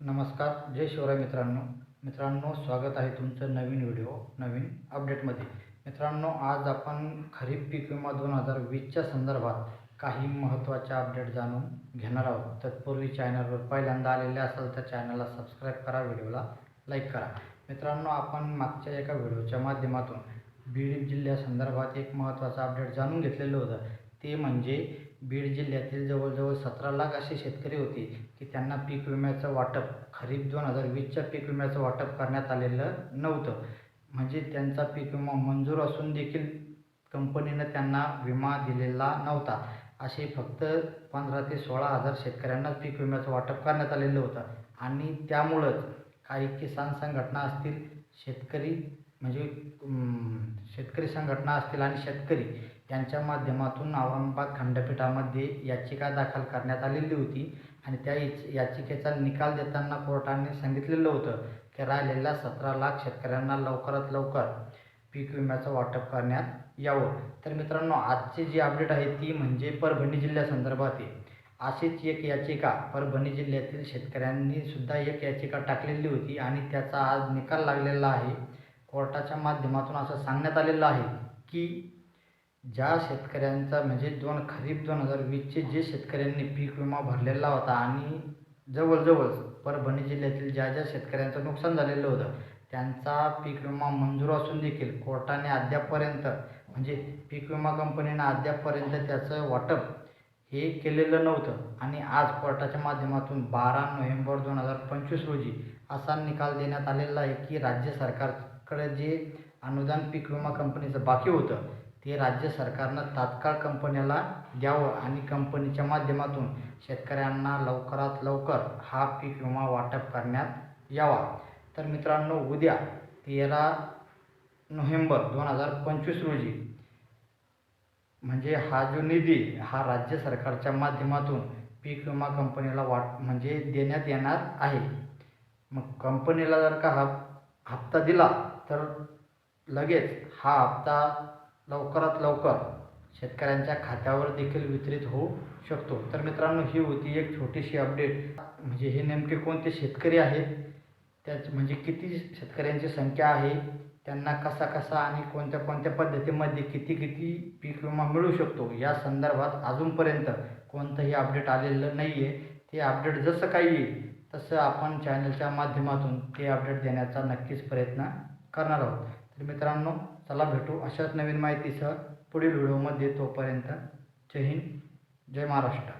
नमस्कार जय शिवराय मित्रांनो. मित्रांनो स्वागत आहे तुमचं नवीन व्हिडिओ नवीन अपडेटमध्ये. मित्रांनो आज आपण खरीप पीक विमा दोन हजार वीसच्या संदर्भात काही महत्त्वाचे अपडेट जाणून घेणार आहोत. तत्पूर्वी चॅनलवर पहिल्यांदा आलेले असाल तर चॅनलला सबस्क्राईब करा व्हिडिओला लाईक करा. मित्रांनो आपण मागच्या एका व्हिडिओच्या माध्यमातून बीड जिल्ह्यासंदर्भात एक महत्त्वाचं अपडेट जाणून घेतलेलं होतं. ते म्हणजे बीड जिल्ह्यातील जवळजवळ सतरा लाख असे शेतकरी होते की त्यांना पीक विम्याचं वाटप खरीप दोन हजार वीसच्या पीक विम्याचं वाटप करण्यात आलेलं नव्हतं. म्हणजे त्यांचा पीक विमा मंजूर असून देखील कंपनीनं त्यांना विमा दिलेला नव्हता. असे फक्त पंधरा ते सोळा हजार शेतकऱ्यांनाच पीक विम्याचं वाटप करण्यात आलेलं होतं. आणि त्यामुळंच काही किसान संघटना असतील शेतकरी म्हणजे शेतकरी संघटना असतील आणि शेतकरी यांच्या माध्यमातून औरंगाबाद खंडपीठामध्ये याचिका दाखल करण्यात आलेली होती आणि त्या याचिकेचा निकाल देताना कोर्टाने सांगितलेलं होतं की राहिलेल्या सतरा लाख शेतकऱ्यांना लवकरात लवकर पीक विम्याचं वाटप करण्यात यावं. तर मित्रांनो आजची जी अपडेट आहे ती म्हणजे परभणी जिल्ह्यासंदर्भात आहे. अशीच एक याचिका परभणी जिल्ह्यातील शेतकऱ्यांनी सुद्धा एक याचिका टाकलेली होती आणि त्याचा आज निकाल लागलेला आहे. कोर्टाच्या माध्यमातून असं सांगण्यात आलेलं आहे की ज्या शेतकऱ्यांचा म्हणजे दोन खरीप दोन हजार वीसचे जे शेतकऱ्यांनी पीक विमा भरलेला होता आणि जवळजवळ परभणी जिल्ह्यातील ज्या ज्या शेतकऱ्यांचं नुकसान झालेलं होतं त्यांचा पीक विमा मंजूर असून देखील कोर्टाने अद्यापपर्यंत म्हणजे पीक विमा कंपनीनं अद्यापपर्यंत त्याचं वाटप हे केलेलं नव्हतं. आणि आज कोर्टाच्या माध्यमातून बारा नोव्हेंबर दोन हजार पंचवीस रोजी असा निकाल देण्यात आलेला आहे की राज्य सरकारकडे जे अनुदान पीक विमा कंपनीचं बाकी होतं ते राज्य सरकारनं तात्काळ कंपन्याला द्यावं आणि कंपनीच्या माध्यमातून शेतकऱ्यांना लवकरात लवकर हा पीक विमा वाटप करण्यात यावा. तर मित्रांनो उद्या तेरा नोव्हेंबर दोन हजार पंचवीस रोजी म्हणजे हा जो निधी हा राज्य सरकारच्या माध्यमातून पीक विमा कंपनीला वाट म्हणजे देण्यात येणार आहे. मग कंपनीला जर का हा हप्ता दिला तर लगेच हा हप्ता लवकरात लवकर शेतकऱ्यांच्या खात्यावर देखील वितरित होऊ शकतो. तर मित्रांनो ही होती एक छोटीशी अपडेट म्हणजे हे नेमके कोणते शेतकरी आहेत? त्याच म्हणजे किती शेतकऱ्यांची संख्या आहे? त्यांना कसा कसा आणि कोणत्या कोणत्या पद्धतीमध्ये किती किती पीक विमा मिळू शकतो? या संदर्भात अजूनपर्यंत कोणतंही अपडेट आलेलं नाही आहे ते अपडेट जसं काही येईल तसं आपण चॅनलच्या माध्यमातून ते अपडेट देण्याचा नक्कीच प्रयत्न करणार आहोत. मित्रांनो चला भेटू अशाच नवीन माहितीसह पुढील व्हिडिओमध्ये तोपर्यंत जय हिंद जय महाराष्ट्र.